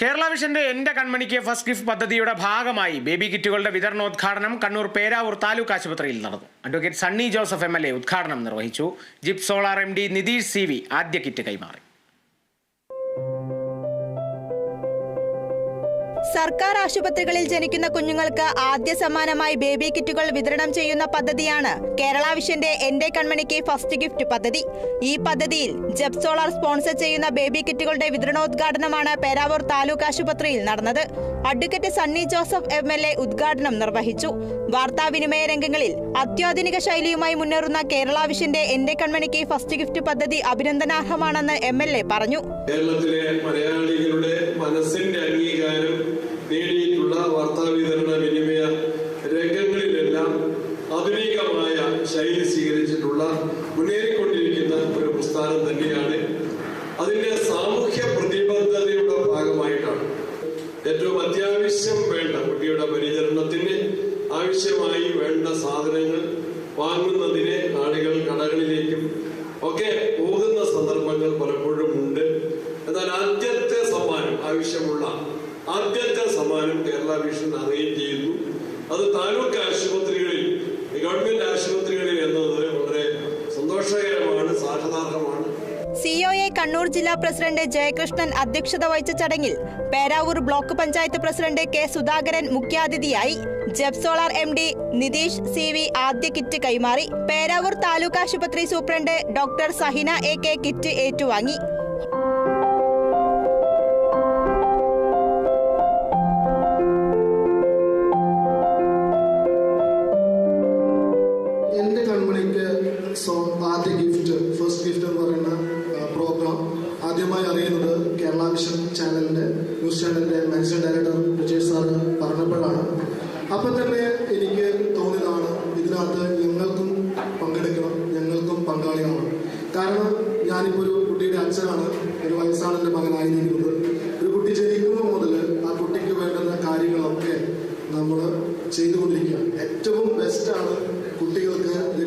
കേരള വിഷന്റെ എന്റെ കൺമണിക്ക് first gift പദ്ധതിയുടെ ഭാഗമായി ബേബി കിറ്റുകളുടെ വിതരണോദ്ഘാടനം കണ്ണൂർ പേരാവൂർ താലൂക്ക് ആശുപത്രിയിൽ നടന്നു. അഡ്വക്കേറ്റ് സണ്ണി ജോസഫ് എം ഉദ്ഘാടനം നിർവഹിച്ചു. Jib solar M D Nitish C ആദ്യ കിറ്റ് കൈമാറി. സർക്കാർ ആശുപത്രികളിൽ ജനിക്കുന്ന കുഞ്ഞുങ്ങൾക്ക് ആദ്യ സമ്മാനമായി ബേബി കിറ്റുകൾ വിതരണം ചെയ്യുന്ന പദ്ധതിയാണ് കേരള വിഷന്റെ എന്റെ കൺമണിക്ക് ഫസ്റ്റ് ഗിഫ്റ്റ് പദ്ധതി. ഈ പദ്ധതിയിൽ ജെപ്സോളാർ സോളാർ സ്പോൺസർ ചെയ്യുന്ന ബേബി കിറ്റുകളുടെ വിതരണോദ്ഘാടനമാണ് പേരാവൂർ താലൂക്ക് ആശുപത്രിയിൽ നടന്നത്. Advocate Sunny Joseph M L A ഉദ്ഘാടനം നിർവഹിച്ചു. വാർത്താവിനിമയ രംഗങ്ങളിൽ അത്യാധുനിക ശൈലിയുമായി മുന്നേറുന്ന കേരള വിഷന്റെ എന്റെ കൺമണിക്ക് ഫസ്റ്റ് ഗിഫ്റ്റ് പദ്ധതി അഭിനന്ദനാർഹമാണെന്ന് എം എൽ എ പറഞ്ഞു. ആധുനികമായ ശൈലി സ്വീകരിച്ചിട്ടുള്ള മുന്നേറിക്കൊണ്ടിരിക്കുന്ന ഒരു പ്രസ്ഥാനം തന്നെയാണ്. അതിന്റെ സാമൂഹ്യ പ്രതിബദ്ധതയുടെ ഭാഗമായിട്ടാണ്. ഏറ്റവും അത്യാവശ്യം വേണ്ട കുട്ടിയുടെ പരിചരണത്തിന് ആവശ്യമായി വേണ്ട സാധനങ്ങൾ വാങ്ങുന്നതിന് ആളുകൾ കടകളിലേക്കും ഒക്കെ പോകുന്ന സന്ദർഭങ്ങൾ പലപ്പോഴും ഉണ്ട്. എന്നാൽ ആദ്യത്തെ സമ്മാനം ആവശ്യമുള്ള ആദ്യത്തെ സമ്മാനം കേരള വിഷൻ അറേഞ്ച് ചെയ്യുന്നു. അത് താലൂക്ക് ആശുപത്രികളിൽ ഗവൺമെന്റ് ആശുപത്രികളിൽ എന്നത് വളരെ സന്തോഷകരമാണ് സാക്ഷതാർഹമാണ് സിഒഎ കണ്ണൂർ ജില്ലാ പ്രസിഡന്റ് ജയകൃഷ്ണൻ അധ്യക്ഷത വഹിച്ച ചടങ്ങിൽ Peravoor block panchayat president K Sudhakaran മുഖ്യാതിഥിയായി Jeb Solar M D Nitish C V ആദ്യ കിറ്റ് കൈമാറി. പേരാവൂർ താലൂക്ക് ആശുപത്രി superintendent doctor Sahina A K kit ഏറ്റുവാങ്ങി. എന്റെ കൺമണിക്ക് സോ ആദ്യ ഗിഫ്റ്റ് ഫസ്റ്റ് ഗിഫ്റ്റ് എന്ന് പറയുന്ന പ്രോഗ്രാം ആദ്യമായി അറിയുന്നത് കേരള വിഷൻ ചാനലിന്റെ ന്യൂസ് ചാനലിന്റെ മാനേജിംഗ് ഡയറക്ടർ വിജയ് സാർ പറഞ്ഞപ്പോഴാണ്. അപ്പം തന്നെ എനിക്ക് തോന്നിയതാണ് ഇതിനകത്ത് ഞങ്ങൾക്കും പങ്കെടുക്കണം ഞങ്ങൾക്കും പങ്കാളിയാവണം കാരണം ഞാനിപ്പോൾ ഒരു കുട്ടിയുടെ അച്ഛനാണ് ഒരു വയസ്സാണ് എന്റെ മകനായിരിക്കുന്നത്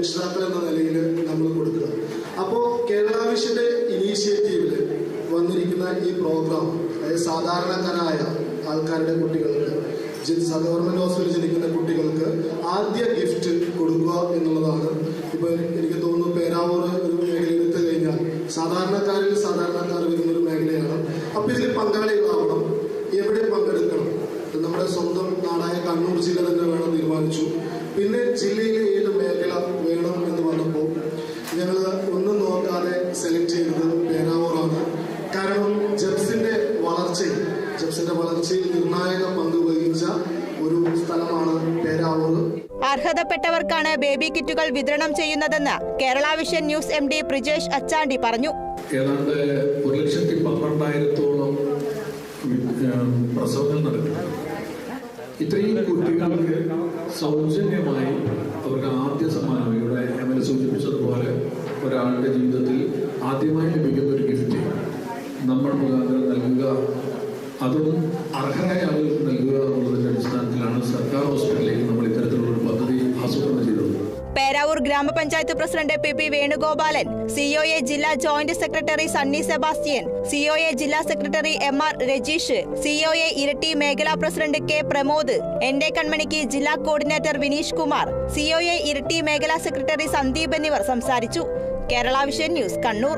രക്ഷിതാക്കൾ എന്ന നിലയിൽ നമ്മൾ കൊടുക്കുക അപ്പോൾ കേരള വിഷന്റെ ഇനീഷ്യേറ്റീവിൽ വന്നിരിക്കുന്ന ഈ പ്രോഗ്രാം അതായത് സാധാരണക്കാരായ ആൾക്കാരുടെ കുട്ടികൾക്ക് ഗവൺമെന്റ് ഹോസ്പിറ്റലിൽ ജനിക്കുന്ന കുട്ടികൾക്ക് ആദ്യ ഗിഫ്റ്റ് കൊടുക്കുക എന്നുള്ളതാണ്. ഇപ്പൊ എനിക്ക് തോന്നുന്നു പേരാവൂർ ഒരു മേഖല എടുത്തു കഴിഞ്ഞാൽ സാധാരണക്കാരിൽ സാധാരണക്കാർ വരുന്ന ഒരു മേഖലയാണ്. അപ്പൊ ഇതിൽ പങ്കാളികളാവണം എവിടെ പങ്കെടുക്കണം? നമ്മുടെ സ്വന്തം നാടായ കണ്ണൂർ ജില്ല തന്നെ വേണം തീരുമാനിച്ചു. പിന്നെ ജില്ലയിലെ ഏത് മേഖല വളർച്ചയിൽ ജബ്സിന്റെ വളർച്ചയിൽ നിർണായക പങ്ക് വഹിച്ച ഒരു സ്ഥലമാണ് പേരാവൂർ. അർഹതപ്പെട്ടവർക്കാണ് ബേബി കിറ്റുകൾ വിതരണം ചെയ്യുന്നതെന്ന് Kerala vision news M D Prijesh Achandi പറഞ്ഞു. ഏതാണ്ട് ഒരു ലക്ഷത്തി പന്ത്രണ്ടായിരത്തോളം പ്രസവങ്ങൾ നടക്കുന്നുണ്ട് ഇത്രയും കുട്ടികൾക്ക് സൗജന്യമായി അവർക്ക് ആദ്യ സമ്മാനം ഇവിടെ എം എൽ സൂചിപ്പിച്ചതുപോലെ ഒരാളുടെ ജീവിതത്തിൽ ആദ്യമായി ലഭിക്കുന്ന ഒരു ഗിഫ്റ്റ് നമ്മൾ മുഖാന്തരം നൽകുക അതും അർഹരായ ആളുകൾക്ക് നൽകുക എന്നുള്ളതിന്റെ അടിസ്ഥാനത്തിലാണ് സർക്കാർ ഹോസ്പിറ്റലിലേക്ക് നമ്മൾ ഇത്തരത്തിലുള്ള ഒരു പദ്ധതി ആസൂത്രണം ചെയ്തത്. പേരാവൂർ ഗ്രാമപഞ്ചായത്ത് president P P Venugopalan COA ജില്ലാ joint secretary Sunny Sebastian COA ജില്ലാ secretary M R Rajeesh COA Iritty മേഖലാ പ്രസിഡന്റ് കെ പ്രമോദ് എന്റെ കൺമണിക്ക് ജില്ലാ കോർഡിനേറ്റർ വിനീഷ് കുമാർ സിഒഎ ഇരട്ടി മേഖലാ സെക്രട്ടറി സന്ദീപ് എന്നിവർ സംസാരിച്ചു. Kerala vision news Kannur.